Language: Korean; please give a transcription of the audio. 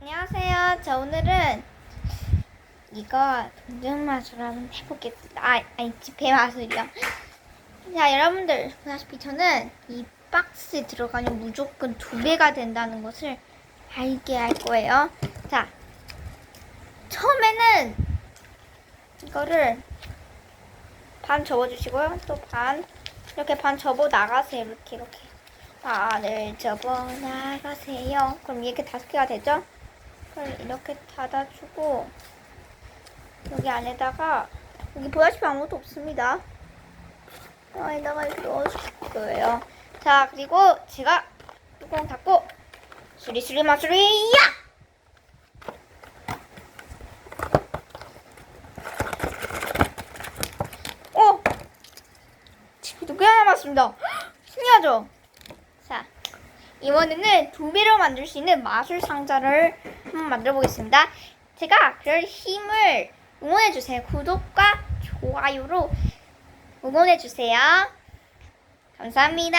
안녕하세요. 저 오늘은 이거 동전 마술 한번 해보겠습니다. 아, 아니 지폐 마술이요. 자, 여러분들 보다시피 저는 이 박스에 들어가면 무조건 두 배가 된다는 것을 알게 할 거예요. 자, 처음에는 이거를 반 접어주시고요. 또 반 이렇게 반 접어 나가세요. 이렇게 이렇게 반을 접어 나가세요. 그럼 이렇게 다섯 개가 되죠? 이렇게 닫아주고 여기 안에다가 여기 보다시피 아무것도 없습니다. 여기다가 이렇게 넣어줄 거예요. 자 그리고 제가 뚜껑 닫고 수리수리 마수리 야! 어! 집이 두개 남았습니다. 헉, 신기하죠? 자, 이번에는 두 배로 만들 수 있는 마술 상자를 한번 만들어 보겠습니다. 제가 그럴 힘을 응원해 주세요. 구독과 좋아요로 응원해 주세요. 감사합니다.